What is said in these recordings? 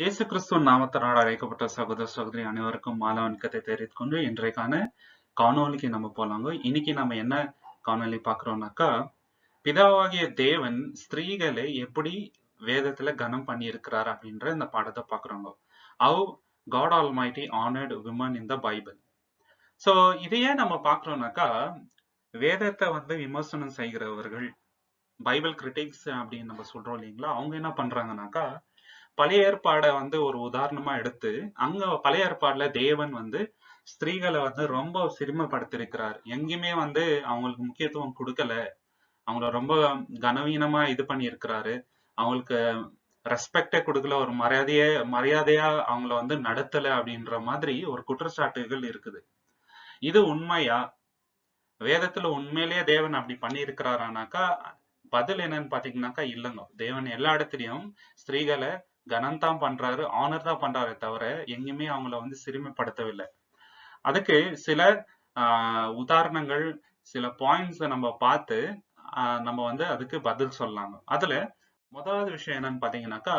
இயேசு கிறிஸ்துவ நாமத்தினால் அழைக்கப்பட்ட சகோதர சகோதரி அனைவருக்கும் மாலை வணக்கத்தை தெரிவித்துக் கொண்டு இன்றைக்கான காணொளிக்கு நம்ம போலாங்க. இன்னைக்கு நம்ம என்ன காணொளி பார்க்குறோம்னாக்கா பிதாவாகிய தேவன் ஸ்திரீகளை எப்படி வேதத்துல கனம் பண்ணி இருக்கிறார் அப்படின்ற இந்த பாடத்தை பார்க்குறோங்க. How God almighty honoured women in the Bible so இதையே நம்ம பார்க்குறோம்னாக்கா வேதத்தை வந்து விமர்சனம் செய்கிறவர்கள் பைபிள் கிரிட்டிக்ஸ் அப்படின்னு நம்ம சொல்றோம் இல்லைங்களா? அவங்க என்ன பண்றாங்கனாக்கா பழைய ஏற்பாடை வந்து ஒரு உதாரணமா எடுத்து அங்க பழைய ஏற்பாடுல தேவன் வந்து ஸ்திரீகளை வந்து ரொம்ப சிறுமப்படுத்திருக்கிறார் எங்கேயுமே வந்து அவங்களுக்கு முக்கியத்துவம் கொடுக்கல. அவங்கள ரொம்ப கனவீனமா இது பண்ணியிருக்கிறாரு. அவங்களுக்கு ரெஸ்பெக்டே கொடுக்கல. ஒரு மரியாதைய மரியாதையா அவங்கள வந்து நடத்தல அப்படின்ற மாதிரி ஒரு குற்றச்சாட்டுகள் இருக்குது. இது உண்மையா? வேதத்துல உண்மையிலேயே தேவன் அப்படி பண்ணியிருக்கிறாரானாக்கா பதில் என்னன்னு பாத்தீங்கன்னாக்கா இல்லைங்க. தேவன் எல்லா இடத்துலயும் ஸ்திரீகளை கனம் தான் பண்றாரு ஆனர் தான் பண்றாரே தவிர எங்கேயுமே அவங்கள வந்து சிறுமைப்படுத்தவில்லை. அதுக்கு சில ஆஹ் உதாரணங்கள் சில பாயிண்ட்ஸ் நம்ம பார்த்து நம்ம வந்து அதுக்கு பதில் சொல்லலாம். அதுல முதலாவது விஷயம் என்னன்னு பாத்தீங்கன்னாக்கா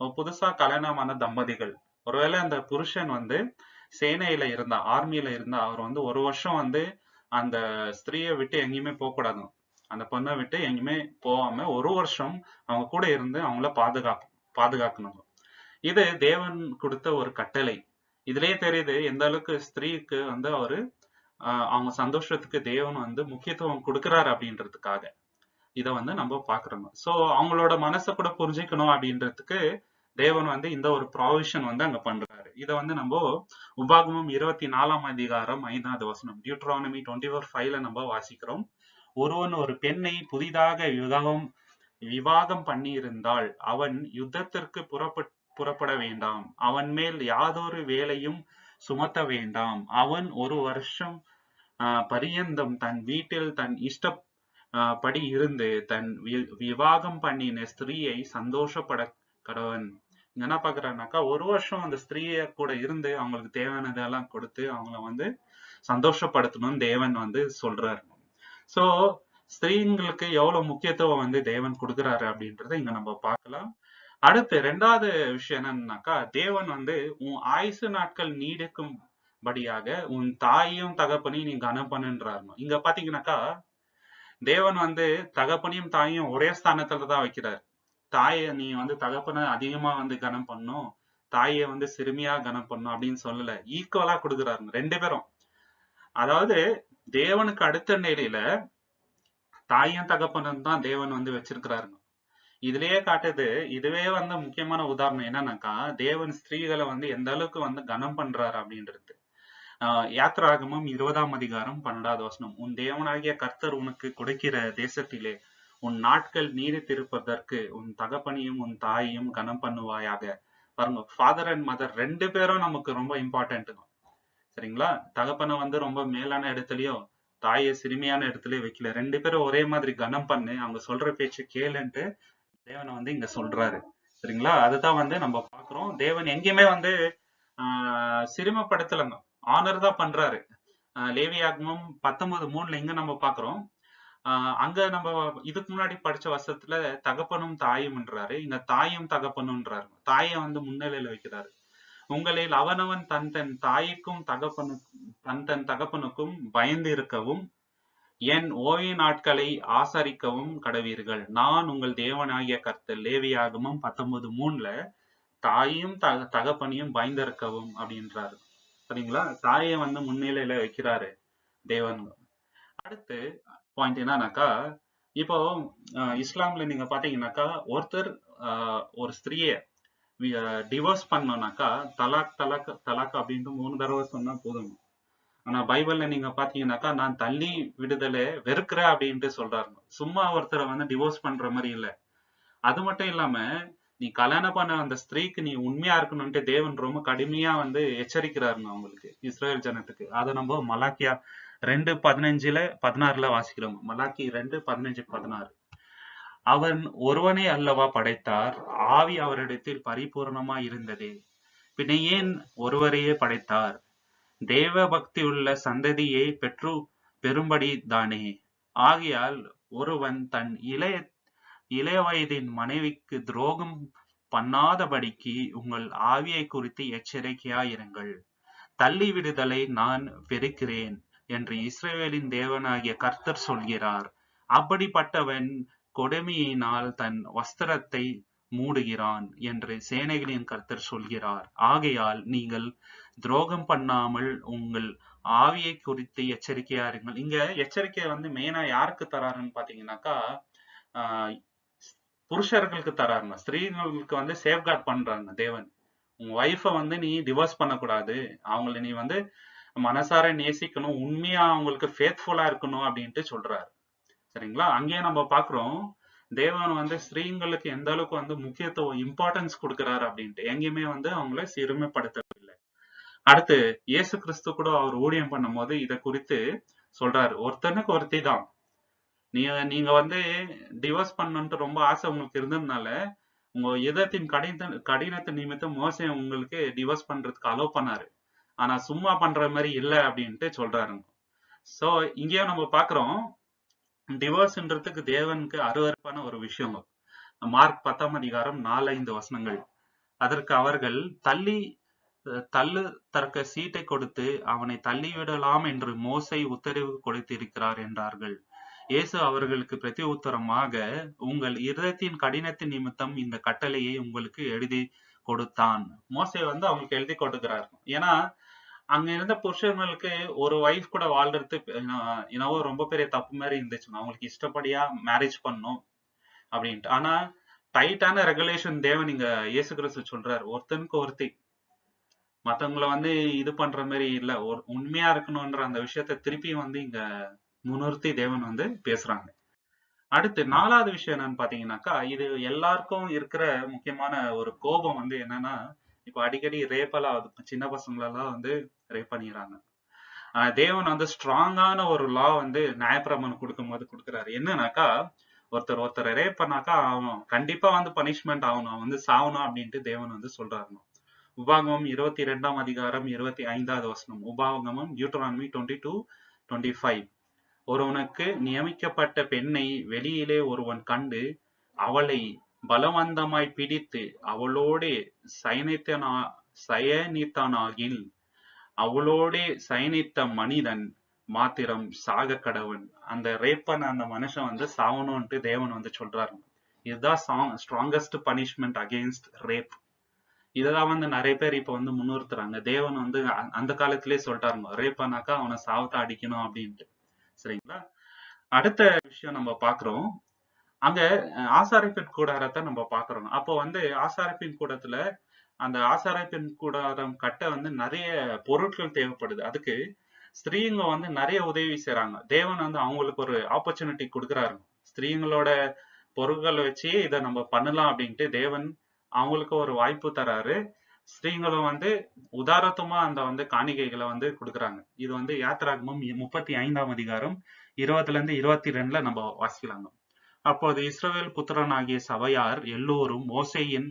புதுசா கல்யாணமான தம்பதிகள். ஒருவேளை அந்த புருஷன் வந்து சேனையில இருந்தா ஆர்மியில இருந்தா அவர் வந்து ஒரு வருஷம் வந்து அந்த ஸ்திரீயை விட்டு எங்கேயுமே போக கூடாது அந்த பொண்ணை விட்டு எங்கேயுமே போகாம ஒரு வருஷம் அவங்க கூட இருந்து அவங்கள பாதுகாப்பு பாதுகாக்கணும். இது தேவன் கொடுத்த ஒரு கட்டளை. இதுலயே தெரியுது எந்த அளவுக்கு ஸ்திரீக்கு வந்து அவரு அவங்க சந்தோஷத்துக்கு தேவன் வந்து முக்கியத்துவம் கொடுக்கிறாரு அப்படின்றதுக்காக. இதை வந்து நம்ம பாக்குறோம் சோ அவங்களோட மனசை கூட புரிஞ்சுக்கணும் அப்படின்றதுக்கு தேவன் வந்து இந்த ஒரு ப்ராவிஷன் வந்து அங்க பண்றாரு. இதை வந்து நம்ம உபாகமம் இருபத்தி நாலாம் அதிகாரம் ஐந்தாவது வசனம் டியூட்ரானமி டுவெண்ட்டி ஃபோர் ஃபைவ்ல நம்ம வாசிக்கிறோம். ஒருவன் ஒரு பெண்ணை புதிதாக விவாகம் விவாகம் பண்ணியிருந்தால் அவன் யுத்தத்திற்கு புறப்பட் புறப்பட வேண்டாம். அவன் மேல் யாதொரு வேலையும் சுமத்த வேண்டாம். அவன் ஒரு வருஷம் பரியந்தம் தன் வீட்டில் தன் இஷ்ட படி இருந்து தன் வி- விவாகம் பண்ணின ஸ்திரீயை சந்தோஷப்பட கடவன். என்ன பாக்குறாருனாக்கா ஒரு வருஷம் அந்த ஸ்திரீய கூட இருந்து அவங்களுக்கு தேவையானதெல்லாம் கொடுத்து அவங்கள வந்து சந்தோஷப்படுத்தணும்னு தேவன் வந்து சொல்றாரு. சோ ஸ்திரீங்களுக்கு எவ்வளவு முக்கியத்துவம் வந்து தேவன் கொடுக்குறாரு அப்படின்றத இங்க நம்ம பார்க்கலாம். அடுத்து ரெண்டாவது விஷயம் என்னன்னாக்கா தேவன் வந்து உன் ஆயுசு நாட்கள் நீடிக்கும் படியாக உன் தாயும் தகப்பனையும் நீ கனம் பண்ணுன்றாரு. இங்க பாத்தீங்கன்னாக்கா தேவன் வந்து தகப்பனையும் தாயையும் ஒரே ஸ்தானத்துல தான் வைக்கிறார். தாயை நீ வந்து தகப்பனை அதிகமா வந்து கனம் பண்ணும் தாயை வந்து சிறுமியா கனம் பண்ணும் அப்படின்னு சொல்லல. ஈக்குவலா கொடுக்குறாருங்க ரெண்டு பேரும். அதாவது தேவனுக்கு அடுத்த நிலையில தாயும் தகப்பனும் தான் தேவன் வந்து வச்சிருக்கிறாருங்க. இதுலயே காட்டுது இதுவே வந்து முக்கியமான உதாரணம் என்னன்னாக்கா தேவன் ஸ்திரீகளை வந்து எந்த அளவுக்கு வந்து கனம் பண்றாரு அப்படின்றது. ஆஹ் இருபதாம் அதிகாரம் பன்னெண்டாவது வசனம். உன் தேவனாகிய கர்த்தர் உனக்கு கொடுக்கிற தேசத்திலே உன் நாட்கள் நீடித்திருப்பதற்கு உன் தகப்பனையும் உன் தாயையும் கனம் பண்ணுவாயாக. பாருங்க ஃபாதர் அண்ட் மதர் ரெண்டு பேரும் நமக்கு ரொம்ப இம்பார்ட்டன்ட்டுங்க சரிங்களா? தகப்பனை வந்து ரொம்ப மேலான இடத்துலயோ தாயை சிறுமியான இடத்துலயே வைக்கல. ரெண்டு பேரும் ஒரே மாதிரி கனம் பண்ணு அவங்க சொல்ற பேச்சு கேளுன்ட்டு தேவனை வந்து இங்க சொல்றாரு. சரிங்களா? அதுதான் வந்து நம்ம பாக்குறோம். தேவன் எங்கேயுமே வந்து ஆஹ் சிறுமப்படுத்தலங்க ஆனர் தான் பண்றாரு. ஆஹ் லேவியாகமம் பத்தொன்பது மூணுல இங்க நம்ம பாக்குறோம். ஆஹ் அங்க நம்ம இதுக்கு முன்னாடி படிச்ச வருஷத்துல தகப்பனும் தாயும்ன்றாரு. இங்க தாயும் தகப்பனும்ன்றாரு. தாயை வந்து முன்னிலையில வைக்கிறாரு. உங்களில் அவனவன் தன் தன் தாய்க்கும் தகப்பனுக்கும் தன் தன் தகப்பனுக்கும் பயந்து இருக்கவும் என் ஓய்வு நாட்களை ஆசரிக்கவும் கடவீர்கள். நான் உங்கள் தேவனாகிய கர்த்தர் லேவியாகமும் பத்தொன்பது மூணுல தாயும் தக தகப்பனையும் பயந்திருக்கவும் அப்படின்றாரு. சரிங்களா? தாயை வந்து முன்னிலையில வைக்கிறாரு தேவன். அடுத்து பாயிண்ட் என்னன்னாக்கா இப்போ அஹ், இஸ்லாம்ல நீங்க பாத்தீங்கன்னாக்கா ஒருத்தர் ஒரு ஸ்திரீயை டிவோர்ஸ் பண்ணோம்னாக்கா தலாக் தலாக் தலாக் அப்படின்ட்டு மூணு தடவை சொன்னா போதும் ஆனா பைபிள்ல நீங்க பாத்தீங்கன்னாக்கா நான் தள்ளி விடுதலை வெறுக்கிறேன் அப்படின்ட்டு சொல்றாருங்க. சும்மா ஒருத்தரை வந்து டிவோர்ஸ் பண்ற மாதிரி இல்ல. அது மட்டும் இல்லாம நீ கல்யாணம் பண்ண அந்த ஸ்திரீக்கு நீ உண்மையா இருக்கணும்ட்டு தேவன் ரொம்ப கடுமையா வந்து எச்சரிக்கிறாருங்க அவங்களுக்கு இஸ்ரேல் ஜனத்துக்கு. அதை நம்ம மலாக்கியா ரெண்டு பதினஞ்சுல பதினாறுல வாசிக்கிறோம் மலாக்கி ரெண்டு பதினஞ்சு பதினாறு. அவன் ஒருவனே அல்லவா படைத்தார்? ஆவி அவரிடத்தில் பரிபூர்ணமா இருந்தது. பின்ன ஏன் ஒருவரையே படைத்தார்? தேவ பக்தியுள்ள சந்ததியை பெற்று பெறும்படி தானே. ஆகையால் ஒருவன் தன் இளைய இளைய வயதின் மனைவிக்கு துரோகம் பண்ணாதபடிக்கு உங்கள் ஆவியை குறித்து எச்சரிக்கையாயிருங்கள். தள்ளி விடுதலை நான் வெறுக்கிறேன் என்று இஸ்ரேலின் தேவனாகிய கர்த்தர் சொல்கிறார். அப்படிப்பட்டவன் கொடுமையினால் தன் வஸ்திரத்தை மூடுகிறான் என்று சேனைகளின் கர்த்தர் சொல்கிறார். ஆகையால் நீங்கள் துரோகம் பண்ணாமல் உங்கள் ஆவியை குறித்து எச்சரிக்கையா இருங்கள். இங்க எச்சரிக்கை வந்து மெயினா யாருக்கு தராருன்னு பாத்தீங்கன்னாக்கா ஆஹ் புருஷர்களுக்கு தராருங்க. ஸ்திரீகளுக்கு வந்து சேஃப்கார்ட் பண்றாங்க தேவன். உங்க ஒய்ஃபை வந்து நீ டிவோர்ஸ் பண்ணக்கூடாது. அவங்கள நீ வந்து மனசார நேசிக்கணும். உண்மையா அவங்களுக்கு ஃபேத்ஃபுல்லா இருக்கணும் அப்படின்ட்டு சொல்றாரு. சரிங்களா? அங்கேயே நம்ம பாக்குறோம் தேவன் வந்து ஸ்திரீங்களுக்கு எந்த அளவுக்கு வந்து முக்கியத்துவம் இம்பார்ட்டன்ஸ் கொடுக்கிறாரு அப்படின்ட்டு. எங்கேயுமே வந்து அவங்கள சிறுமைப்படுத்தவில்லை. அடுத்து இயேசு கிறிஸ்து கூட அவர் ஊழியம் பண்ணும்போது இதை குறித்து சொல்றாரு. ஒருத்தனுக்கு ஒருத்தி தான். நீங்க நீங்க வந்து டிவோர்ஸ் பண்ணணும்ட்டு ரொம்ப ஆசை உங்களுக்கு இருந்ததுனால உங்க இதத்தின் கடின கடினத்தை நிமித்தம் மோசம் உங்களுக்கு டிவோர்ஸ் பண்றதுக்கு அலோவ் பண்ணாரு. ஆனா சும்மா பண்ற மாதிரி இல்லை அப்படின்ட்டு சொல்றாருங்க. சோ இங்கேயும் நம்ம பாக்குறோம் டிவோர்ஸ்ன்றதுக்கு தேவனுக்கு அருவறுப்பான ஒரு விஷயம் மார்க் பத்தாம் அதிகாரம் நாலு ஐந்து வசனங்கள். அதற்கு அவர்கள் தள்ளி தள்ளு தற்க சீட்டை கொடுத்து அவனை தள்ளிவிடலாம் என்று மோசை உத்தரவு கொடுத்திருக்கிறார் என்றார்கள். இயேசு அவர்களுக்கு பிரதி உத்தரமாக உங்கள் இருதயத்தின் கடினத்தின் நிமித்தம் இந்த கட்டளையை உங்களுக்கு எழுதி கொடுத்தான். மோசை வந்து அவங்களுக்கு எழுதி கொடுக்கிறார். ஏன்னா அங்க இருந்த புருஷர்களுக்கு ஒரு ஒய்ஃப் கூட வாழ்றது என்னவோ ரொம்ப பெரிய தப்பு மாதிரி இருந்துச்சு. அவங்களுக்கு இஷ்டப்படியா மேரேஜ் பண்ணும் அப்படின்ட்டு. ஆனா டைட்டான ரெகுலேஷன் தேவன் இங்க இயேசு கிறிஸ்து சொல்றாரு. ஒருத்தனுக்கு ஒருத்தி. மத்தவங்களை வந்து இது பண்ற மாதிரி இல்ல. ஒரு உண்மையா இருக்கணும்ன்ற அந்த விஷயத்த திருப்பி வந்து இங்க முன்னிறுத்தி தேவன் வந்து பேசுறாங்க. அடுத்து நாலாவது விஷயம் என்னன்னு பாத்தீங்கன்னாக்கா இது எல்லாருக்கும் இருக்கிற முக்கியமான ஒரு கோபம் வந்து என்னன்னா இப்ப அடிக்கடி ரேப்பெல்லாம் சின்ன பசங்களெல்லாம் வந்து ரேப் பண்ணிடுறாங்க. தேவன் வந்து ஸ்ட்ராங்கான ஒரு லா வந்து நியாயப்பிரமன் கொடுக்கும் போது கொடுக்குறாரு. என்னன்னாக்கா ஒருத்தர் ஒருத்தர் ரேப் பண்ணாக்கா அவன் கண்டிப்பா வந்து பனிஷ்மெண்ட் ஆகணும். அவன் வந்து சாவணும் அப்படின்ட்டு தேவன் வந்து சொல்றாரு உபாகமம் இருபத்தி ரெண்டாம் அதிகாரம் இருபத்தி ஐந்தாவது வசனம். உபாகமம் Deuteronomy twenty two twenty five ஒருவனுக்கு நியமிக்கப்பட்ட பெண்ணை வெளியிலே ஒருவன் கண்டு அவளை பலவந்தமாய் பிடித்து அவளோடு சயனித்தனா சயனித்தனாகில் அவளோடே சயனித்த மனிதன் மாத்திரம் சாக கடவன் அந்த ரேப் பண்ண அந்த மனுஷன் வந்து சாவணும்ட்டு தேவன் வந்து சொல்றாரு. இதுதான் ஸ்ட்ராங்கஸ்ட் பனிஷ்மெண்ட் அகேன்ஸ்ட் ரேப் இதெல்லாம் வந்து நிறைய பேர் இப்ப வந்து முன்னிறுத்துறாங்க. தேவன் வந்து அந்த காலத்திலேயே சொல்லிட்டாருங்க ரேப் பண்ணாக்கா அவனை சாவத்தை அடிக்கணும் அப்படின்ட்டு. சரிங்களா? அடுத்த விஷயம் நம்ம பாக்குறோம் அங்க ஆசாரிப்பின் கூடாரத்தை நம்ம பாக்குறோம் அப்போ வந்து ஆசாரிப்பின் கூடத்துல அந்த ஆசாரத்தின் கூடாரம் கட்ட வந்து நிறைய பொருட்கள் தேவைப்படுது. அதுக்கு ஸ்திரீங்க வந்து நிறைய உதவி செய்யறாங்க தேவன் வந்து அவங்களுக்கு ஒரு ஆப்பர்ச்சுனிட்டி கொடுக்குறாரு. ஸ்திரீங்களோட பொருட்களை வச்சு இதை நம்ம பண்ணலாம் அப்படின்ட்டு தேவன் அவங்களுக்கு ஒரு வாய்ப்பு தராரு. ஸ்திரீங்களும் வந்து உதாரத்தமா அந்த வந்து காணிக்கைகளை வந்து கொடுக்குறாங்க. இது வந்து யாத்ராகமம் முப்பத்தி ஐந்தாம் அதிகாரம் இருபதுல இருந்து இருபத்தி ரெண்டுல நம்ம வாசிக்கலாங்க. அப்போது இஸ்ரவேல் புத்திரனாகிய சபையார் எல்லோரும் மோசையின்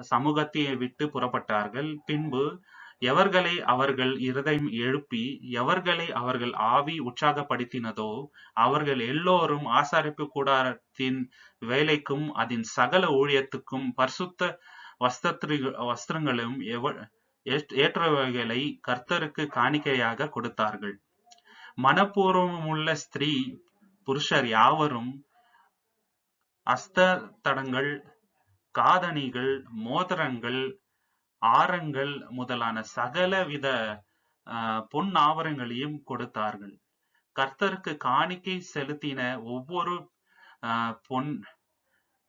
சமூகத்தை விட்டு புறப்பட்டார்கள். பின்பு எவர்களை அவர்கள் இருதயம் எழுப்பி எவர்களை அவர்கள் ஆவி உற்சாகப்படுத்தினதோ அவர்கள் எல்லோரும் ஆசாரிப்பு கூடாரத்தின் வேலைக்கும் அதன் சகல ஊழியத்துக்கும் பரிசுத்த வஸ்திரி வஸ்திரங்களும் ஏற்றவைகளை கர்த்தருக்கு காணிக்கையாக கொடுத்தார்கள். மனப்பூர்வமுள்ள ஸ்திரீ புருஷர் யாவரும் அஸ்ததடங்கள் காதணிகள் மோதிரங்கள் ஆரங்கள் முதலான சகல வித பொன் ஆவரங்களையும் கொடுத்தார்கள். கர்த்தருக்கு காணிக்கை செலுத்தின ஒவ்வொரு பொன்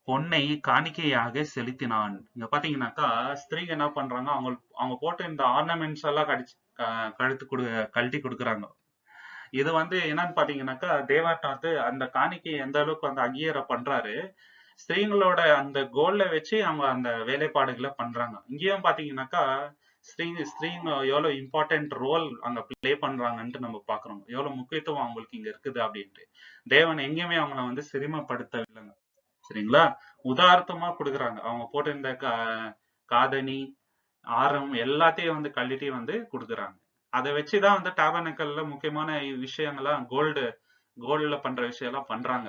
பொன்னை காணிக்கையாக செலுத்தினான். இங்க பாத்தீங்கன்னாக்கா ஸ்திரீங்க என்ன பண்றாங்க அவங்க அவங்க போட்ட இந்த ஆர்னமெண்ட்ஸ் எல்லாம் கடிச்சு கழுத்து கொடு கழட்டி கொடுக்குறாங்க. இது வந்து என்னன்னு பாத்தீங்கன்னாக்கா தேவாட்டம் வந்து அந்த காணிக்கை எந்த அளவுக்கு வந்து அங்கீகாரம் பண்றாரு ஸ்திரீங்களோட அந்த கோல்ல வச்சு அவங்க அந்த வேலைப்பாடுகளை பண்றாங்க. இங்கேயும் பாத்தீங்கன்னாக்கா ஸ்ரீ ஸ்திரீங்க எவ்வளவு இம்பார்ட்டன்ட் ரோல் அங்க பிளே பண்றாங்கன்ட்டு நம்ம பாக்குறோம். எவ்வளவு முக்கியத்துவம் அவங்களுக்கு இங்க இருக்குது அப்படின்ட்டு. தேவன் எங்கேயுமே அவங்கள வந்து சிறுமப்படுத்தவில்லைங்க சரிங்களா? உதாரணமா கொடுக்குறாங்க. அவங்க போட்டிருந்த காதணி ஆரம் எல்லாத்தையும் வந்து கழட்டி வந்து கொடுக்குறாங்க. அதை வச்சுதான் வந்து டாபனக்கல்ல முக்கியமான விஷயங்கள்லாம் கோல்டு கோல்டுல பண்ற விஷயம் எல்லாம் பண்றாங்க.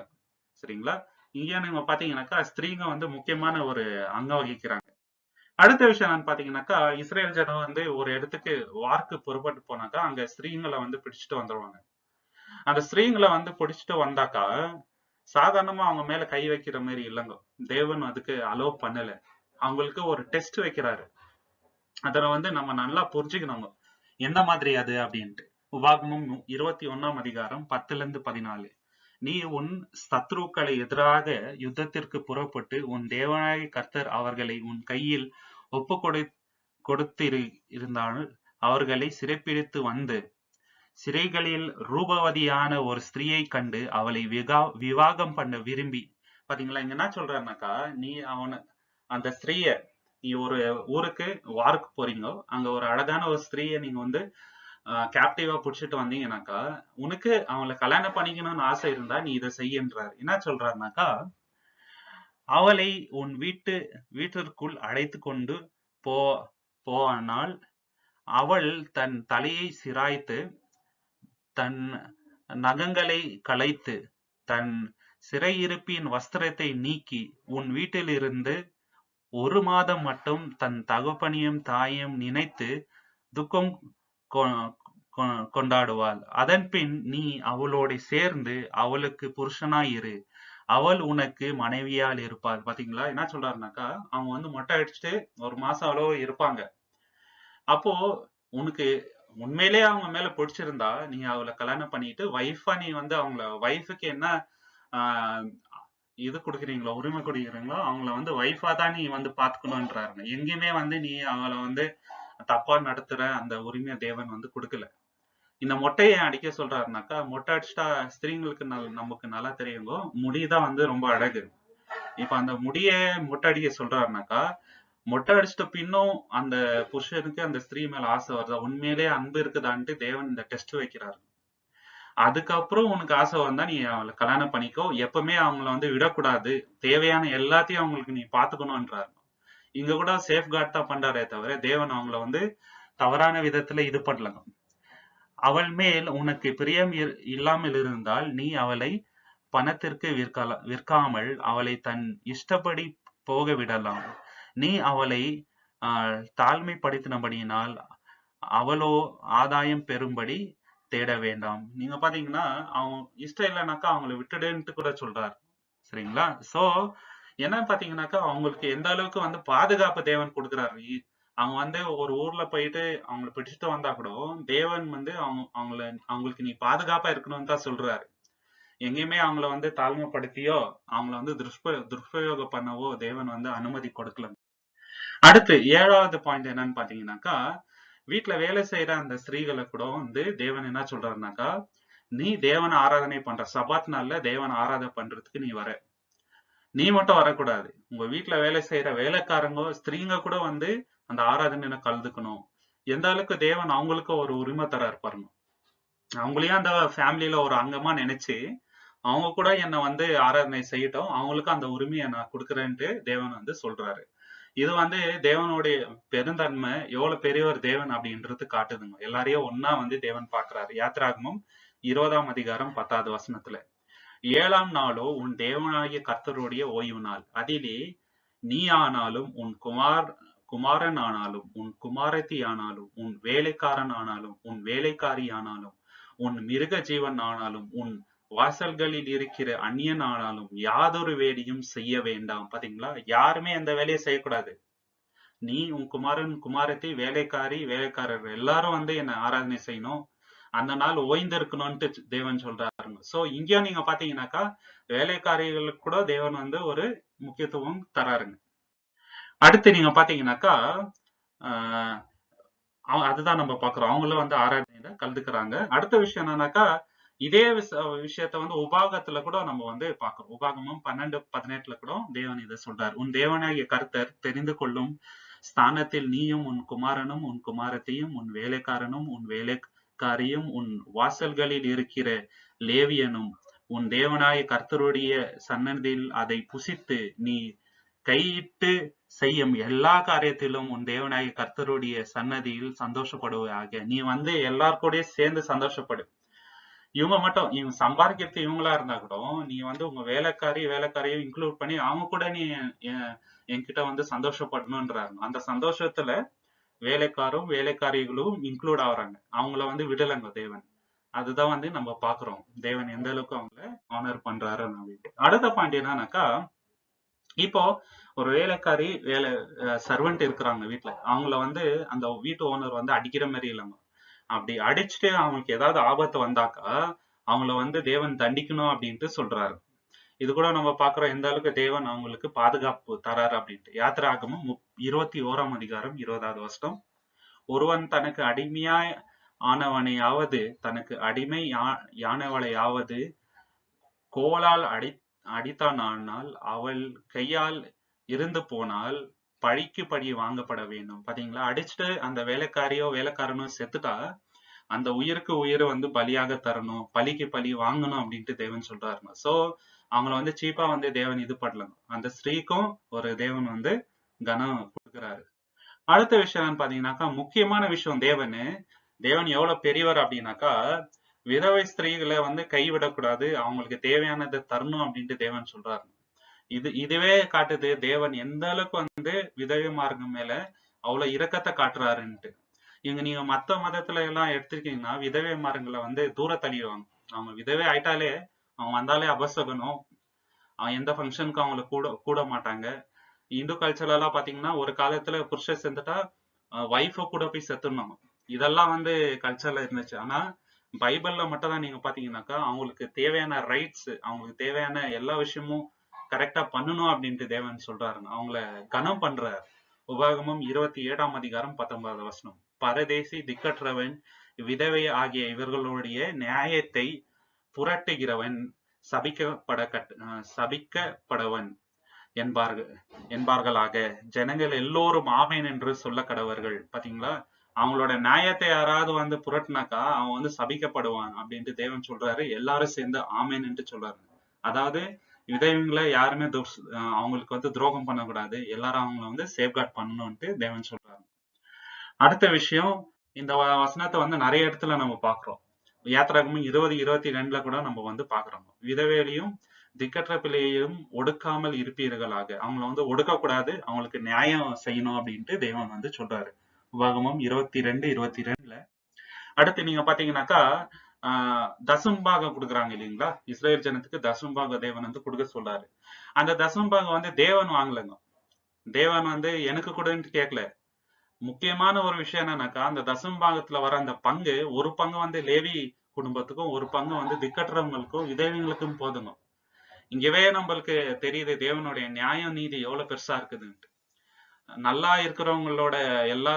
சரிங்களா? இங்கே பாத்தீங்கன்னாக்கா ஸ்திரீங்க வந்து முக்கியமான ஒரு அங்கம் வகிக்கிறாங்க. அடுத்த விஷயம் என்னன்னு பாத்தீங்கன்னாக்கா இஸ்ரேல் ஜனம் வந்து ஒரு இடத்துக்கு வார்க்கு புறப்பட்டு போனாக்கா அங்க ஸ்திரீங்களை வந்து பிடிச்சிட்டு வந்துருவாங்க. அந்த ஸ்திரீங்களை வந்து பிடிச்சிட்டு வந்தாக்கா சாதாரணமா அவங்க மேல கை வைக்கிற மாதிரி இல்லைங்க. தேவன் அதுக்கு அலோவ் பண்ணல. அவங்களுக்கு ஒரு டெஸ்ட் வைக்கிறாரு. அதில் வந்து நம்ம நல்லா புரிஞ்சுக்கணும் எந்த மாதிரி அது அப்படின்ட்டு. உபாகமும் இருபத்தி ஒண்ணாம் அதிகாரம் பத்துல இருந்து பதினாலு. நீ உன் சத்ருக்களை எதிராக யுத்தத்திற்கு புறப்பட்டு உன் தேவனாய கர்த்தர் அவர்களை உன் கையில் ஒப்பு கொடு கொடுத்திரு இருந்தால் அவர்களை சிறைப்பிடித்து வந்து சிறைகளில் ரூபவதியான ஒரு ஸ்திரீயை கண்டு அவளை விகா விவாகம் பண்ண விரும்பி. பாத்தீங்களா? இங்க என்ன சொல்றாருனாக்கா நீ அவன அந்த ஸ்திரீய நீ ஒரு ஊருக்கு வாருக்கு போறீங்க. அங்க ஒரு அழகான ஒரு ஸ்திரீய நீங்க வந்து கேப்டிவா புடிச்சிட்டு வந்தீங்கன்னாக்கா உனக்கு அவளை கல்யாணம் பண்ணிக்கணும்னு ஆசை இருந்தா நீ இதை செய்யன்றார். என்ன சொல்றாருனாக்கா அவளை உன் வீட்டு வீட்டிற்குள் அழைத்து கொண்டு போ போனால் அவள் தன் தலையை சிராய்த்து தன் நகங்களை களைத்து தன் சிறையிருப்பின் வஸ்திரத்தை நீக்கி உன் வீட்டிலிருந்து ஒரு மாதம் மட்டும் தன் தகப்பனையும் தாயையும் நினைத்து துக்கம் கொண்டாடுவாள். அதன்பின் நீ அவளோட சேர்ந்து அவளுக்கு புருஷனாயிரு அவள் உனக்கு மனைவியால் இருப்பாள். பாத்தீங்களா? என்ன சொல்றாருனாக்கா அவங்க வந்து மொட்டை அடிச்சுட்டு ஒரு மாசம் அளவு இருப்பாங்க. அப்போ உனக்கு உண்மையிலேயே அவங்க மேல பிடிச்சிருந்தா நீ அவளை கல்யாணம் பண்ணிட்டு ஒய்ஃபா நீ வந்து அவங்கள ஒய்ஃபுக்கு என்ன ஆஹ் இது கொடுக்குறீங்களோ உரிமை கொடுக்குறீங்களோ அவங்கள வந்து ஒய்ஃபா தான் நீ வந்து பாத்துக்கணும்ன்றாருங்க எங்கேயுமே வந்து நீ அவளை வந்து தப்பா நடத்துற அந்த உரிமையை தேவன் வந்து கொடுக்கல. இந்த மொட்டையை அடிக்க சொல்றாருனாக்கா மொட்டை அடிச்சிட்டா ஸ்திரீங்களுக்கு நல் நமக்கு நல்லா தெரியுங்கோ முடிதான் வந்து ரொம்ப அழகு. இப்ப அந்த முடிய மொட்டை அடிக்க சொல்றாருனாக்கா மொட்டை அடிச்சிட்ட பின்னும் அந்த புருஷனுக்கு அந்த ஸ்திரீ மேல ஆசை வருதா? உண்மையிலேயே அன்பு இருக்குதான்ட்டு தேவன் இந்த டெஸ்ட் வைக்கிறாரு. அதுக்கப்புறம் உனக்கு ஆசை வந்தா நீ அவளை கல்யாணம் பண்ணிக்கோ. எப்பவுமே அவங்கள வந்து விடக்கூடாது. தேவையான எல்லாத்தையும் அவங்களுக்கு நீ பாத்துக்கணும்ன்றாரு இங்க கூட சேஃப் கார்ட் தான் பண்றாரே தவிர தேவன் அவங்கள வந்து தவறான விதத்துல இது பண்ணலங்க. அவள் மேல் உனக்கு பிரியம் இல்லாமல் இருந்தால் நீ அவளை பணத்திற்கு விற்கல விற்காமல் அவளை தன் இஷ்டப்படி போக விடலாம். நீ அவளை ஆஹ் தாழ்மைப்படுத்தினபடியினால் அவளோ ஆதாயம் பெறும்படி தேட வேண்டாம். நீங்க பாத்தீங்கன்னா அவங்க இஷ்டம் இல்லைனாக்கா அவங்கள விட்டுடுன்ட்டு கூட சொல்றாரு. சரிங்களா? சோ என்ன பாத்தீங்கன்னாக்கா அவங்களுக்கு எந்த அளவுக்கு வந்து பாதுகாப்பு தேவன் கொடுக்குறாரு அவங்க வந்து ஒரு ஊர்ல போயிட்டு அவங்கள பிடிச்சிட்டு வந்தா கூட தேவன் வந்து அவங்க அவங்கள அவங்களுக்கு நீ பாதுகாப்பா இருக்கணும்னு தான் சொல்றாரு. எங்கேயுமே அவங்கள வந்து தாழ்மைப்படுத்தியோ அவங்கள வந்து துஷ்ப துஷ்பிரயோகம் பண்ணவோ தேவன் வந்து அனுமதி கொடுக்கல. அடுத்து ஏழாவது பாயிண்ட் என்னன்னு பாத்தீங்கன்னாக்கா வீட்டுல வேலை செய்யற அந்த ஸ்திரீகளை கூட வந்து தேவன் என்ன சொல்றாருனாக்கா நீ தேவனை ஆராதனை பண்ற சபாத் நாள்ல தேவனை ஆராதனை பண்றதுக்கு நீ வர. நீ மட்டும் வரக்கூடாது. உங்க வீட்டுல வேலை செய்யற வேலைக்காரங்க ஸ்திரீங்க கூட வந்து அந்த ஆராதனையில கலந்துக்கணும். எந்த அளவுக்கு தேவன் அவங்களுக்கு ஒரு உரிமை தர இருப்பாருங்க அவங்களையும் அந்த ஃபேமிலியில ஒரு அங்கமா நினைச்சு அவங்க கூட என்னை வந்து ஆராதனை செய்யட்டும். அவங்களுக்கு அந்த உரிமையை நான் கொடுக்குறேன்ட்டு தேவன் வந்து சொல்றாரு. இது வந்து தேவனுடைய பெருந்தன்மை எவ்வளவு பெரியவர் தேவன் அப்படின்றது காட்டுதுங்க. எல்லாரையும் ஒன்னா வந்து தேவன் பாக்குறாரு யாத்ராகமும் இருபதாம் அதிகாரம் பத்தாவது வசனத்துல. ஏழாம் நாளோ உன் தேவனாகிய கர்த்தருடைய ஓய்வு நாள். அதிலே நீ ஆனாலும் உன் குமார் குமாரன் ஆனாலும் உன் குமாரத்தி ஆனாலும் உன் வேலைக்காரன் ஆனாலும் உன் வேலைக்காரி ஆனாலும் உன் மிருக ஜீவன் ஆனாலும் உன் வாசல்களில் இருக்கிற அந்நியன் ஆனாலும் யாதொரு வேலையும் செய்ய வேண்டாம். பாத்தீங்களா? யாருமே அந்த வேலையை செய்யக்கூடாது. நீ உன் குமாரன் குமாரத்தி வேலைக்காரி வேலைக்காரர் எல்லாரும் வந்து என்ன ஆராதனை செய்யணும். அந்த நாள் ஓய்ந்து தேவன் சொல்றாருங்க. சோ இங்கேயும் நீங்க பாத்தீங்கன்னாக்கா வேலைக்காரிகளுக்கு கூட தேவன் வந்து ஒரு முக்கியத்துவம் தராருங்க. அடுத்து நீங்க பாத்தீங்கன்னாக்கா ஆஹ் அதுதான் நம்ம பாக்குறோம். அவங்களும் வந்து ஆராதனையில கலந்துக்கிறாங்க. அடுத்த விஷயம் என்னன்னாக்கா இதே விஷயத்த வந்து உபாகத்துல கூட நம்ம வந்து பாக்குறோம். உபாகமும் பன்னெண்டு பதினெட்டுல கூட தேவன் இதை சொல்றாரு. உன் தேவனாகிய கருத்தர் தெரிந்து கொள்ளும் ஸ்தானத்தில் நீயும் உன் குமாரனும் உன் குமாரத்தையும் உன் வேலைக்காரனும் உன் வேலை வேலைக்காரியும் உன் வாசல்களில் இருக்கிற லேவியனும் உன் தேவனாய கர்த்தருடைய சன்னதியில் அதை புசித்து நீ கையிட்டு செய்யும் எல்லா காரியத்திலும் உன் தேவனாய கர்த்தருடைய சன்னதியில் சந்தோஷப்படுவாக நீ வந்து எல்லார் சேர்ந்து சந்தோஷப்படு. இவங்க மட்டும் இவங்க சம்பாதிக்கிறது இவங்களா இருந்தா கூட நீ வந்து உங்க வேலைக்காரி வேலைக்காரையும் இன்க்ளூட் பண்ணி அவங்க கூட நீ என்கிட்ட வந்து சந்தோஷப்படணுன்றாங்க. அந்த சந்தோஷத்துல வேலைக்காரும் வேலைக்காரிகளும் இன்க்ளூட் ஆகுறாங்க. அவங்கள வந்து விடலைங்க தேவன். அதுதான் வந்து நம்ம பாக்குறோம் தேவன் எந்த அளவுக்கு அவங்கள ஆனர் பண்றாரு அடுத்த பாயிண்ட் என்னன்னாக்கா இப்போ ஒரு வேலைக்காரி வேலை சர்வெண்ட் இருக்கிறாங்க வீட்டுல அவங்கள வந்து அந்த வீட்டு ஓனர் வந்து அடிக்கிற மாதிரி இல்லைங்க. அப்படி அடிச்சுட்டு அவங்களுக்கு ஏதாவது ஆபத்து வந்தாக்கா அவங்கள வந்து தேவன் தண்டிக்கணும் அப்படின்ட்டு சொல்றாரு. இது கூட நம்ம பாக்குறோம் எந்த அளவுக்கு தேவன் அவங்களுக்கு பாதுகாப்பு தராரு அப்படின்ட்டு. யாத்திராகமும் இருபத்தி ஓராம் அதிகாரம் இருபதாவது வருஷம் ஒருவன் தனக்கு அடிமையாய் ஆனவனையாவது தனக்கு அடிமை யா- யானவளையாவது கோலால் அடி அடித்தானால் அவள் கையால் இருந்து போனால் பழிக்கு பழி வாங்கப்பட வேண்டும். பாத்தீங்களா? அடிச்சுட்டு அந்த வேலைக்காரியோ வேலைக்காரனோ செத்துட்டா அந்த உயிருக்கு உயிர் வந்து பலியாக தரணும் பலிக்கு பலி வாங்கணும் அப்படின்ட்டு தேவன் சொல்றாருங்க. சோ அவங்கள வந்து சீப்பா வந்து தேவன் இது பண்ணலங்க அந்த ஸ்திரீக்கும் ஒரு தேவன் வந்து கனம் கொடுக்குறாரு. அடுத்த விஷயம் என்னன்னு பாத்தீங்கன்னாக்கா முக்கியமான விஷயம் தேவனு. தேவன் எவ்வளவு பெரியவர் அப்படின்னாக்கா விதவை ஸ்திரீகளை வந்து கைவிடக்கூடாது. அவங்களுக்கு தேவையானதை தரணும் அப்படின்ட்டு தேவன் சொல்றாரு. இது இதுவே காட்டுது தேவன் எந்த அளவுக்கு வந்து விதவை மார்க்கம் மேல அவ்வளவு இரக்கத்தை காட்டுறாருன்ட்டு. இங்க நீங்க மத்த மதத்துல எல்லாம் எடுத்திருக்கீங்கன்னா விதவை மார்ங்களை வந்து தூர தள்ளிடுவாங்க அவங்க விதவை ஆயிட்டாலே அவன் வந்தாலே அபசகனும். அவன் எந்த ஃபங்க்ஷனுக்கும் அவங்கள கூட கூட மாட்டாங்க. இந்து கல்ச்சர்ல பார்த்தீங்கன்னா பாத்தீங்கன்னா ஒரு காலத்துல புருஷன் செத்துட்டா ஒய்ஃபை கூட போய் செத்துடணும். இதெல்லாம் வந்து கல்ச்சர்ல இருந்துச்சு. ஆனா பைபிள்ல மட்டும் தான் நீங்க பாத்தீங்கன்னாக்கா அவங்களுக்கு தேவையான ரைட்ஸ் அவங்களுக்கு தேவையான எல்லா விஷயமும் கரெக்டா பண்ணணும் அப்படின்ட்டு தேவன் சொல்றாருங்க அவங்கள கனம் பண்றாரு. உபாகமும் இருபத்தி ஏழாம் அதிகாரம் பத்தொன்பதாவது வசனம். பரதேசி திக்கற்றவன் விதவை ஆகிய இவர்களுடைய நியாயத்தை புரட்டுகிறவன் சபிக்கப்பட கட் சபிக்கப்படவன் என்பார்கள் என்பார்களாக. ஜனங்கள் எல்லோரும் ஆமேன் என்று சொல்ல கடவர்கள் பாத்தீங்களா? அவங்களோட நியாயத்தை யாராவது வந்து புரட்டினாக்கா அவன் வந்து சபிக்கப்படுவான் அப்படின்ட்டு தேவன் சொல்றாரு. எல்லாரும் சேர்ந்து ஆமேன் என்று சொல்றாரு. அதாவது விதவங்களை யாருமே துஸ்- அவங்களுக்கு வந்து துரோகம் பண்ணக்கூடாது. எல்லாரும் அவங்கள வந்து சேஃப்கார்ட் பண்ணணும்ட்டு தேவன் சொல்றாரு. அடுத்த விஷயம் இந்த வசனத்தை வந்து நிறைய இடத்துல நம்ம பாக்குறோம் யாத்திராகமும் இருபது இருபத்தி ரெண்டுல கூட நம்ம வந்து பாக்குறோம். விதவேலியும் திக்கற்ற பிள்ளையையும் ஒடுக்காமல் இருப்பீர்களாக. அவங்கள வந்து ஒடுக்கக்கூடாது. அவங்களுக்கு நியாயம் செய்யணும் அப்படின்ட்டு தேவன் வந்து சொல்றாரு. உபாகமம் இருபத்தி ரெண்டு இருபத்தி ரெண்டுல. அடுத்து நீங்க பாத்தீங்கன்னாக்கா ஆஹ் தசம்பாகம் கொடுக்குறாங்க இல்லைங்களா? இஸ்ரேல் ஜனத்துக்கு தசம்பாக தேவன் வந்து கொடுக்க சொல்றாரு. அந்த தசம்பாகம் வந்து தேவன் வாங்கலைங்க. தேவன் வந்து எனக்கு கொடுன்னு கேட்கல முக்கியமான ஒரு விஷயம் என்னன்னாக்கா அந்த தசம்பாகத்துல வர அந்த பங்கு ஒரு பங்கு வந்து லேவி குடும்பத்துக்கும் ஒரு பங்கு வந்து திக்கற்றவங்களுக்கும் விதவைங்களுக்கும் போதுங்க. இங்கவே நம்மளுக்கு தெரியுது தேவனுடைய நியாயம் நீதி எவ்வளவு பெருசா இருக்குதுன்ட்டு. நல்லா இருக்கிறவங்களோட எல்லா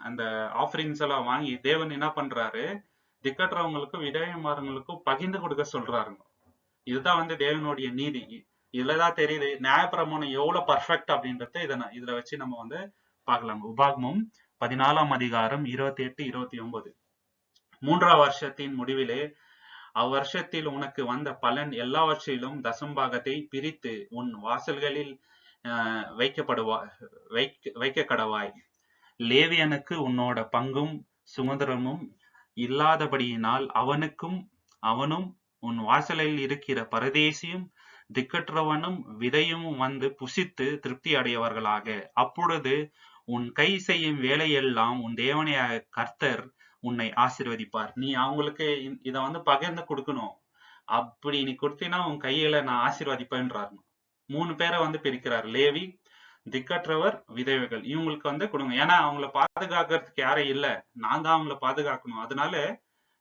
அந்த ஆஃபரிங்ஸ் எல்லாம் வாங்கி தேவன் என்ன பண்றாரு? திக்கற்றவங்களுக்கும் விதவைமாரங்களுக்கும் பகிர்ந்து கொடுக்க சொல்றாருங்க. இதுதான் வந்து தேவனுடைய நீதி. இதுலதான் தெரியுது நியாயப்பிரமாணம் எவ்வளவு பர்ஃபெக்ட் அப்படின்றத இதை இதுல வச்சு நம்ம வந்து பார்க்கலாம். உபாகமும் பதினாலாம் அதிகாரம் இருபத்தி எட்டு இருபத்தி ஒன்பது மூன்றாம் வருஷத்தின் முடிவிலே அவ்வருஷத்தில் உனக்கு வந்த பலன் எல்லாவற்றிலும் தசம்பாகத்தை பிரித்து உன் வாசல்களில் ஆஹ் வைக்கப்படுவா வைக்க வைக்க கடவாய் லேவியனுக்கு உன்னோட பங்கும் சுதந்திரமும் இல்லாதபடியினால் அவனுக்கும் அவனும் உன் வாசலில் இருக்கிற பரதேசியும் திக்கற்றவனும் விதையும் வந்து புசித்து திருப்தி அடையவர்களாக. அப்பொழுது உன் கை செய்யும் வேலையெல்லாம் உன் தேவனையாக கர்த்தர் உன்னை ஆசீர்வதிப்பார். நீ அவங்களுக்கு இதை இத வந்து பகிர்ந்து கொடுக்கணும். அப்படி நீ கொடுத்தீன்னா உன் கையில நான் ஆசீர்வதிப்பேன்றாரு. மூணு பேரை வந்து பிரிக்கிறார். லேவி திக்கற்றவர் விதவைகள். இவங்களுக்கு வந்து கொடுங்க. ஏன்னா அவங்கள பாதுகாக்கிறதுக்கு யாரும் இல்ல. நான் தான் அவங்கள பாதுகாக்கணும். அதனால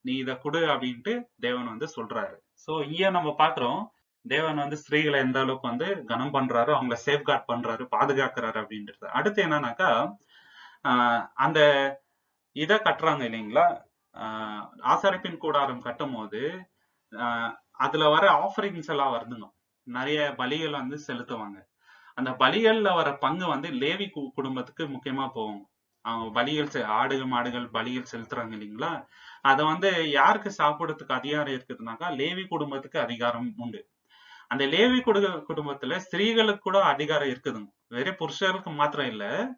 நீ இத கொடு அப்படின்ட்டு தேவன் வந்து சொல்றாரு. சோ இங்க நம்ம பாக்குறோம் தேவன் வந்து ஸ்திரீகளை எந்த அளவுக்கு வந்து கனம் பண்றாரு அவங்கள சேஃப்கார்ட் பண்றாரு பாதுகாக்கிறாரு அப்படின்றது. அடுத்து என்னன்னாக்கா ஆஹ் அந்த இதை கட்டுறாங்க இல்லைங்களா? ஆஹ் ஆசாரிப்பின் கூடாரம் கட்டும் போது ஆஹ் அதுல வர ஆஃபரிங்ஸ் எல்லாம் வருதுங்க. நிறைய பலிகள் வந்து செலுத்துவாங்க. அந்த பலிகள்ல வர பங்கு வந்து லேவி குடும்பத்துக்கு முக்கியமா போகும் அவங்க பலிகள் செ- ஆடு மாடுகள் பலிகள் செலுத்துறாங்க இல்லைங்களா? அத வந்து யாருக்கு சாப்பிடுறதுக்கு அதிகாரம் இருக்குதுனாக்கா லேவி குடும்பத்துக்கு அதிகாரம் உண்டு. அந்த லேவி குடு குடும்பத்துல ஸ்திரீகளுக்கு கூட அதிகாரம் இருக்குதுங்க. வெறும் புருஷர்களுக்கு மாத்திரம் இல்ல.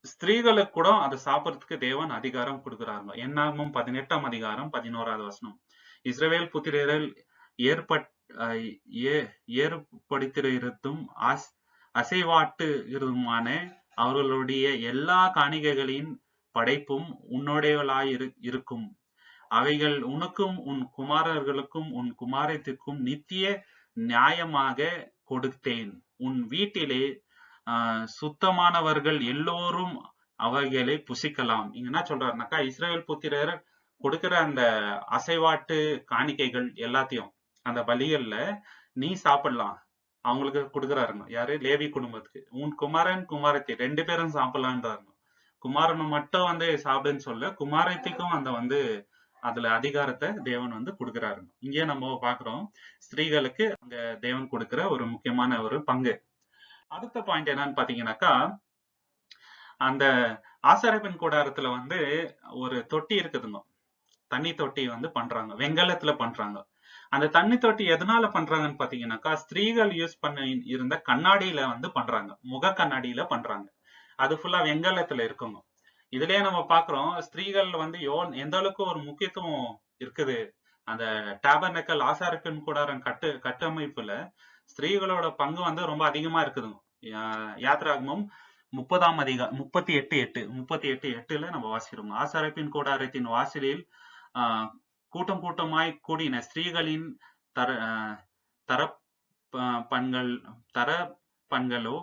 ஸ்திரீகளுக்கு கூட அதை சாப்பிடறதுக்கு தேவன் அதிகாரம் கொடுக்குறாங்க என்னாகமும் பதினெட்டாம் அதிகாரம் பதினோராவது வசனம். இஸ்ரேல் புத்திரரில் ஏற்பட் அஹ் அஸ் அசைவாட்டு இருதுமான அவர்களுடைய எல்லா காணிகைகளின் படைப்பும் உன்னுடையவளாய் இருக்கும். அவைகள் உனக்கும் உன் குமாரர்களுக்கும் உன் குமாரத்திற்கும் நித்திய நியாயமாக கொடுத்தேன். உன் வீட்டிலே ஆஹ் சுத்தமானவர்கள் எல்லோரும் அவைகளை புசிக்கலாம். இங்க என்ன சொல்றாருனாக்கா இஸ்ரேல் புத்திரர் கொடுக்கிற அந்த அசைவாட்டு காணிக்கைகள் எல்லாத்தையும் அந்த பலிகள்ல நீ சாப்பிடலாம். அவங்களுக்கு கொடுக்குறாருங்க. யாரு? லேவி குடும்பத்துக்கு. உன் குமாரன் குமாரத்தி ரெண்டு பேரும் சாப்பிடலான்றாருங்க. குமாரனை மட்டும் வந்து சாப்பிடுன்னு சொல்ல குமாரத்திக்கும் அந்த வந்து அதுல அதிகாரத்தை தேவன் வந்து கொடுக்குறாருங்க. இங்கே நம்ம பாக்குறோம் ஸ்திரீகளுக்கு அங்க தேவன் கொடுக்கிற ஒரு முக்கியமான ஒரு பங்கு. அடுத்த பாயிண்ட் என்னன்னு பாத்தீங்கன்னாக்கா அந்த ஆசாரப்பன் கூடாரத்துல வந்து ஒரு தொட்டி இருக்குதுங்க. தண்ணி தொட்டி வந்து பண்றாங்க வெங்கலத்துல பண்றாங்க. அந்த தண்ணி தொட்டி எதனால பண்றாங்கன்னு பாத்தீங்கன்னாக்கா ஸ்திரீகள் யூஸ் பண்ண இருந்த கண்ணாடியில வந்து பண்றாங்க முக கண்ணாடியில பண்றாங்க. அது ஃபுல்லா வெங்கலத்துல இருக்குங்க. இதுலயே நம்ம பாக்குறோம் ஸ்திரீகள் வந்து எந்த அளவுக்கு ஒரு முக்கியத்துவம் இருக்குது? அந்த டேபர்னக்கல் ஆசாரப்பின் கூடாரம் கட்டு கட்டமைப்புல ஸ்திரீகளோட பங்கு வந்து ரொம்ப அதிகமா இருக்குதுங்க யாத்ராகமும் யாத்ராகமம் முப்பதாம் அதிகா முப்பத்தி எட்டு எட்டு முப்பத்தி எட்டு எட்டுல நம்ம வாசிக்கிறோம். ஆசாரப்பின் கூடாரத்தின் வாசலில் ஆஹ் கூட்டம் கூட்டமாய் கூடின ஸ்திரீகளின் தர ஆஹ் தர ப- பண்கள் தர பண்களோ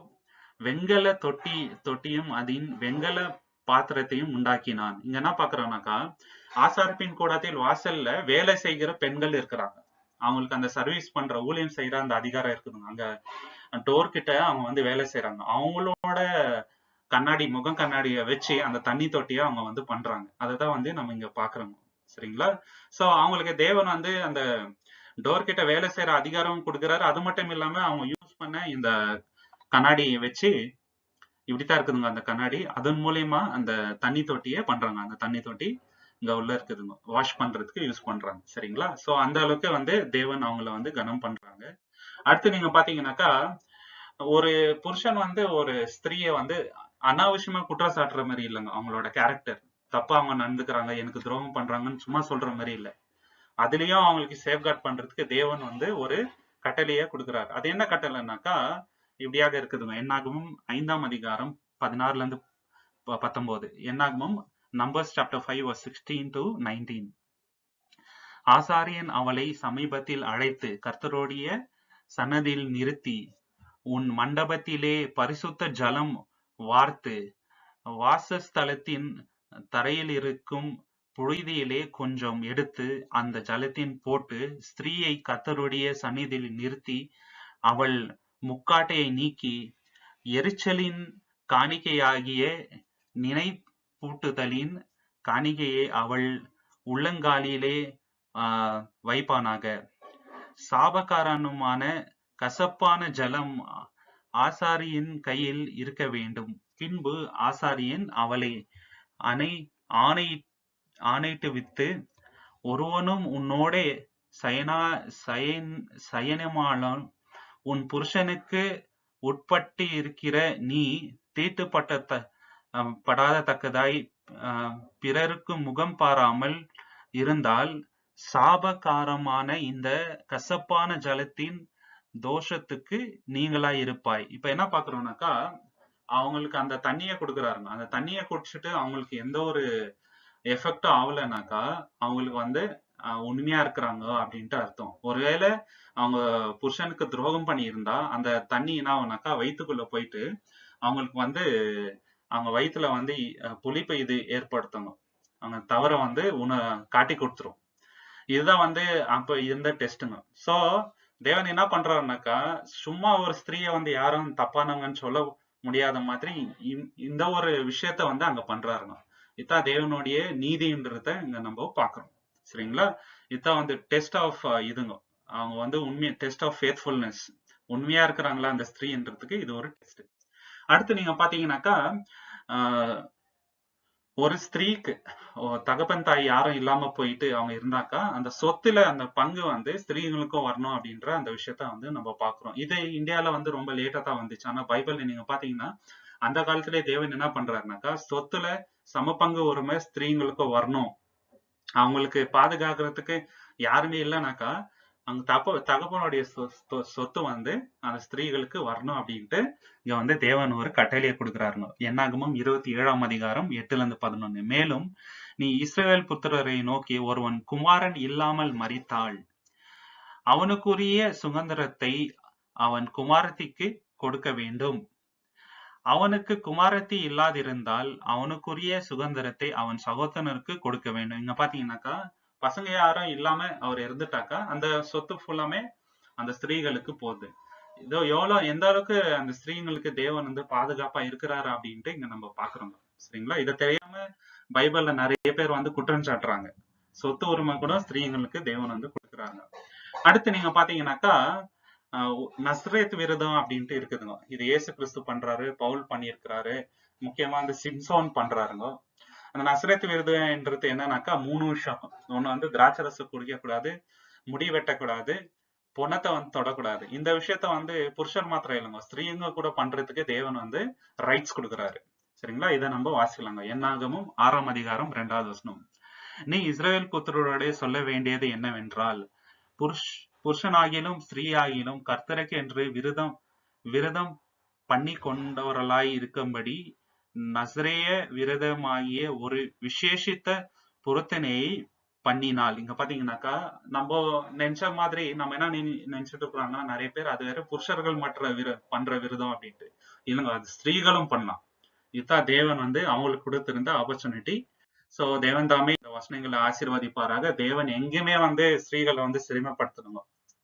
வெண்கல தொட்டி தொட்டியும் அதன் வெண்கல பாத்திரத்தையும் உண்டாக்கினான். இங்க என்ன பாக்குறோம்னாக்கா ஆசாரப்பின் கூடத்தில் வாசல்ல வேலை செய்கிற பெண்கள் இருக்கிறாங்க. அவங்களுக்கு அந்த சர்வீஸ் பண்ற ஊழியம் செய்யற அந்த அதிகாரம் இருக்குதுங்க. அங்க டோர் கிட்ட அவங்க வந்து வேலை செய்யறாங்க அவங்களோட கண்ணாடி முகம் கண்ணாடியை வச்சு அந்த தண்ணி தொட்டியை அவங்க வந்து பண்றாங்க. அதைதான் வந்து நம்ம இங்க பாக்குறோம். சரிங்களா? சோ அவங்களுக்கு தேவன் வந்து அந்த டோர் கிட்ட வேலை செய்யற அதிகாரம் கொடுக்குறாரு. அது மட்டும் இல்லாம அவங்க யூஸ் பண்ண இந்த கண்ணாடியை வச்சு இப்படித்தான் இருக்குதுங்க அந்த கண்ணாடி. அதன் மூலியமா அந்த தண்ணி தொட்டியே பண்றாங்க. அந்த தண்ணி தொட்டி இங்க உள்ள இருக்குதுங்க. வாஷ் பண்றதுக்கு யூஸ் பண்றாங்க. சரிங்களா? சோ அந்த அளவுக்கு வந்து தேவன் அவங்கள வந்து கனம் பண்றாங்க. அடுத்து நீங்க பாத்தீங்கன்னாக்கா ஒரு புருஷன் வந்து ஒரு ஸ்திரீயை வந்து அனாவசியமா குற்றம் சாட்டுற மாதிரி இல்லைங்க. அவங்களோட கேரக்டர் தப்பா அவங்க நடந்துக்கிறாங்க எனக்கு துரோகம் பண்றாங்கன்னு சும்மா சொல்ற மாதிரி இல்ல. அதுலயும் அவங்களுக்கு சேஃப்கார்ட் பண்றதுக்கு தேவன் வந்து ஒரு கட்டளையே கொடுக்குறாரு. அது என்ன கட்டளைனாக்கா இப்படியாக இருக்குதுங்க? என்னாகமும்? ஐந்தாம் அதிகாரம் பதினாறுல இருந்து பத்தொன்பது என்னாகமும்? Numbers chapter five sixteen to nineteen ஆசாரியன் அவளை சமீபத்தில் அழைத்து கர்த்தருடைய சன்னதியில் நிறுத்தி உன் மண்டபத்திலே பரிசுத்த ஜலம் வார்த்து வாசஸ்தலத்தின் தரையில் இருக்கும் புழுதியிலே கொஞ்சம் எடுத்து அந்த ஜலத்தின் போட்டு ஸ்திரீயை கத்தருடைய சந்நிதியில் நிறுத்தி அவள் முக்காட்டையை நீக்கி எரிச்சலின் காணிக்கையாகிய நினைப்பூட்டுதலின் காணிக்கையை அவள் உள்ளங்காலிலே ஆஹ், வைப்பானாக. சாபகாரனுமான கசப்பான ஜலம் ஆசாரியின் கையில் இருக்க வேண்டும். பின்பு ஆசாரியன் அவளை அணை ஆணை ஆணையிட்டுவித்து ஒருவனும் உன்னோடே சயனா சயன் சயனமானால் உன் புருஷனுக்கு உட்பட்டு இருக்கிற நீ தீட்டுப்பட்ட த- தக்கதாய் படாதத்தக்கதாய் பிறருக்கு முகம் பாராமல் இருந்தால் சாபகாரமான இந்த கசப்பான ஜலத்தின் தோஷத்துக்கு நீங்களா இருப்பாய். இப்ப என்ன பாக்குறோம்னாக்கா அவங்களுக்கு அந்த தண்ணிய கொடுக்குறாருங்க அந்த தண்ணிய குடிச்சிட்டு அவங்களுக்கு எந்த ஒரு எஃபெக்டும் ஆகலைனாக்கா அவங்களுக்கு வந்து உண்மையா இருக்கிறாங்க அப்படின்ட்டு அர்த்தம். ஒருவேளை அவங்க புருஷனுக்கு துரோகம் பண்ணியிருந்தா அந்த தண்ணி என்ன ஆகும்னாக்கா போயிட்டு அவங்களுக்கு வந்து அவங்க வயிற்றுல வந்து புளிப்பை இது ஏற்படுத்தணும். அவங்க தவற வந்து உண காட்டி கொடுத்துரும். இதுதான் வந்து அப்ப இருந்த டெஸ்ட்டுங்க சோ தேவன் என்ன பண்றாருனாக்கா சும்மா ஒரு ஸ்திரீயை வந்து யாரும் தப்பானவங்கன்னு சொல்ல முடியாத மாதிரி இந்த ஒரு விஷயத்த வந்து அங்க பண்றாருங்க. இதான் தேவனுடைய நீதின்றத இங்க நம்ம பாக்குறோம் சரிங்களா? இதுதான் வந்து டெஸ்ட் ஆஃப் uh, இதுங்க. அவங்க வந்து உண்மை டெஸ்ட் ஆஃப் ஃபேத்ஃபுல்னஸ் உண்மையா இருக்கிறாங்களா அந்த ஸ்திரீன்றதுக்கு இது ஒரு டெஸ்ட் அடுத்து நீங்க பாத்தீங்கன்னாக்கா ஆஹ், uh, ஒரு ஸ்திரீக்கு தகப்பன் தாய் யாரும் இல்லாம போயிட்டு அவங்க இருந்தாக்கா அந்த சொத்துல அந்த பங்கு வந்து ஸ்திரீகளுக்கும் வரணும் அப்படின்ற அந்த விஷயத்த வந்து நம்ம பாக்குறோம் இது இந்தியால வந்து ரொம்ப லேட்டா தான் வந்துச்சு. ஆனா பைபிள்ல நீங்க பாத்தீங்கன்னா அந்த காலத்திலே தேவன் என்ன பண்றாருனாக்கா சொத்துல சம பங்கு உரிமை ஸ்திரீங்களுக்கும் வரணும். அவங்களுக்கு பாதுகாக்கிறதுக்கு யாருமே இல்லைனாக்கா அங்க தப்ப தகப்பனுடைய சொத்து வந்து அந்த ஸ்திரீகளுக்கு வரணும் அப்படின்ட்டு இங்க வந்து தேவன் ஒரு கட்டளையை கொடுக்குறாருங்க. என்னாகமும்? இருபத்தி ஏழாம் அதிகாரம் எட்டுல இருந்து பதினொன்னு. மேலும் நீ இஸ்ரேல் புத்திரரை நோக்கி ஒருவன் குமாரன் இல்லாமல் மறித்தாள் அவனுக்குரிய சுதந்திரத்தை அவன் குமாரத்திக்கு கொடுக்க வேண்டும். அவனுக்கு குமாரத்தி இல்லாதிருந்தால் அவனுக்குரிய சுதந்திரத்தை அவன் சகோதரனுக்கு கொடுக்க வேண்டும். இங்க பாத்தீங்கன்னாக்கா பசங்க யாரும் இல்லாம அவர் இருந்துட்டாக்கா அந்த சொத்து ஃபுல்லாமே அந்த ஸ்திரீகளுக்கு போகுது. இதோ எவ்வளவு எந்த அளவுக்கு அந்த ஸ்திரீங்களுக்கு தேவன் வந்து பாதுகாப்பா இருக்கிறாரு அப்படின்ட்டு இங்க நம்ம பாக்குறோம். சரிங்களா? இதை தெரியாம பைபிள்ல நிறைய பேர் வந்து குற்றம் சாட்டுறாங்க. சொத்து உரிமை கூட ஸ்திரீங்களுக்கு தேவன் வந்து கொடுக்குறாங்க அடுத்து நீங்க பாத்தீங்கன்னாக்கா நஸ்ரேத் விரதம் அப்படின்ட்டு இருக்குதுங்க. இது இயேசு கிறிஸ்து பண்றாரு பவுல் பண்ணியிருக்கிறாரு. முக்கியமா அந்த சிம்சோன் பண்றாருங்க. அந்த நஸ்ரேத் விரதம்ன்றது என்னன்னாக்கா மூணு விஷயம். ஒண்ணு வந்து திராட்சரசு குடிக்கக்கூடாது முடி வெட்டக்கூடாது பொணத்தை வந்து தொடக்கூடாது. இந்த விஷயத்த வந்து புருஷர் மாத்திரம் இல்லைங்க. ஸ்திரீங்க கூட பண்றதுக்கு தேவன் வந்து ரைட்ஸ் கொடுக்குறாரு. சரிங்களா? இதை நம்ம வாசிக்கலாங்க. என்னாகமும் ஆறாம் அதிகாரம் இரண்டாவது வசனம். நீ இஸ்ரேல் புத்திரரோட சொல்ல வேண்டியது என்னவென்றால் புருஷ் புருஷனாகிலும் ஸ்திரீயாகிலும் கர்த்தருக்கு என்று விரதம் விரதம் பண்ணி கொண்டவர்களாய் இருக்கும்படி நசரேய விரதமாகிய ஒரு விசேஷித்த பொருத்தனையை பண்ணினால் இங்க பாத்தீங்கன்னாக்கா நம்ம நினைச்ச மாதிரி நம்ம என்ன நினை- நினைச்சிட்டு இருக்கிறாங்கன்னா நிறைய பேர் அது வேற புருஷர்கள் மற்ற விர பண்ற விரதம் அப்படின்ட்டு. இல்லைங்க அது ஸ்திரீகளும் பண்ணலாம். இதுதான் தேவன் வந்து அவங்களுக்கு கொடுத்திருந்த ஆப்பர்ச்சுனிட்டி சோ தேவன் தாமே இந்த வசனங்களை ஆசீர்வதிப்பாராக. தேவன் எங்கேயுமே வந்து ஸ்திரீகளை வந்து சிறுமைப்படுத்தணுங்க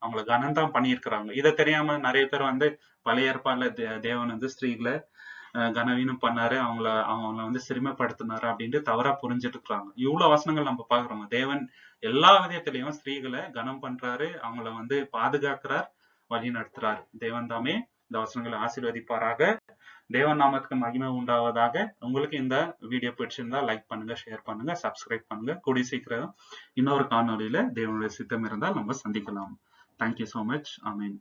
அவங்கள கனம்தான் பண்ணியிருக்கிறாங்க. இதை தெரியாம நிறைய பேர் வந்து பழைய ஏற்பாடுல தே- தேவன் வந்து ஸ்திரீகளை கனவீனம் பண்ணாரு. அவங்கள அவங்கள வந்து சிறுமைப்படுத்தினாரு அப்படின்ட்டு தவறா புரிஞ்சுட்டு இருக்கிறாங்க இவ்வளவு வசனங்கள் நம்ம பாக்குறோம் தேவன் எல்லா விதத்திலையும் ஸ்திரீகளை கனம் பண்றாரு. அவங்கள வந்து பாதுகாக்கிறார் வழி நடத்துறாரு. தேவன் தாமே இந்த வசனங்களை ஆசீர்வதிப்பாராக. தேவன் நாமத்துக்கு மகிமை உண்டாவதாக. உங்களுக்கு இந்த வீடியோ பிடிச்சிருந்தா லைக் பண்ணுங்க ஷேர் பண்ணுங்க சப்ஸ்கிரைப் பண்ணுங்க. கூடி சீக்கிரம் இன்னொரு காணொளியில தேவனுடைய சித்தம் இருந்தால் நம்ம சந்திக்கலாம். Thank you so much I mean